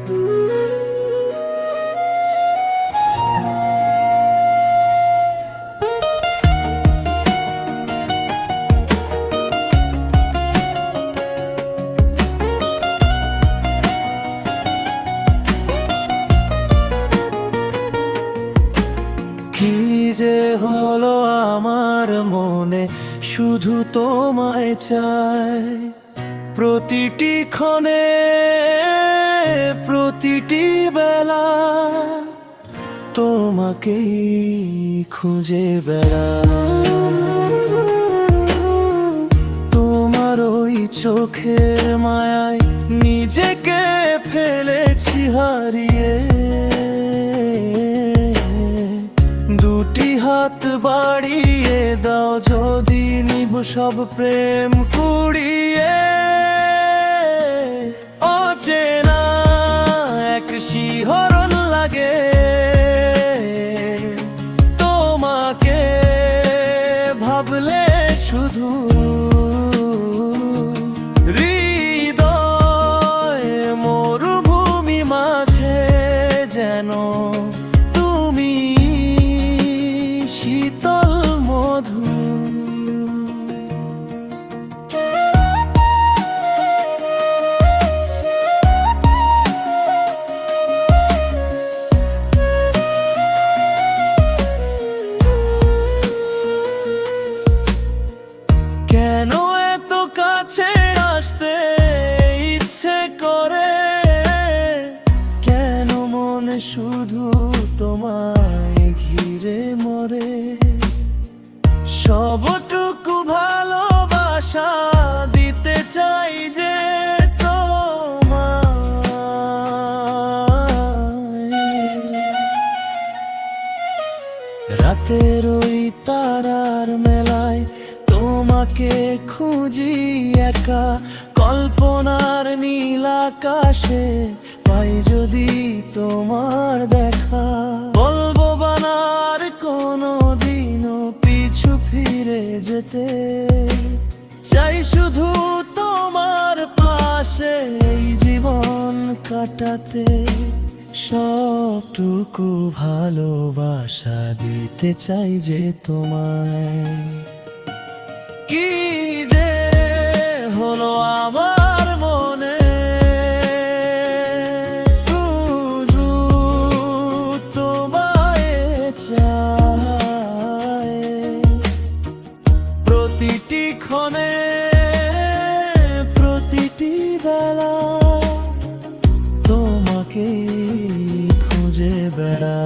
কি যে হলো আমার মনে শুধু তোমায় চাই। প্রতিটি ক্ষণে প্রতিটি বেলা তোমাকেই খুঁজে বেড়া। তোমার ওই চোখের মায়ায় নিজেকে ফেলেছি হারিয়ে। দুটি হাত বাড়িয়ে দাও যদি নিব সব প্রেম কুড়িয়ে। অচেনা শিহরণ লাগে তোমাকে ভাবলে শুধু ইচ্ছে করে, কেন মনে শুধু তোমায় ঘিরে মরে? সবটুকু ভালোবাসা দিতে চাই যে রাতের ওই তারার মেলায় তোমাকে খুঁজি একা, কল্পনার নীল আকাশে পাই যদি তোমার দেখা। বলব বানার কোনো দিনও পিছু ফিরে যেতে। চাই শুধু তোমার পাশে এই জীবন কাটাতে। সবটুকু ভালোবাসা দিতে চাই যে তোমায়। কি যে হলো আমার মনে? শুধু তোমায় চাই। প্রতিটি ক্ষণে, প্রতিটি বেলা তোমাকে খুঁজে বেড়া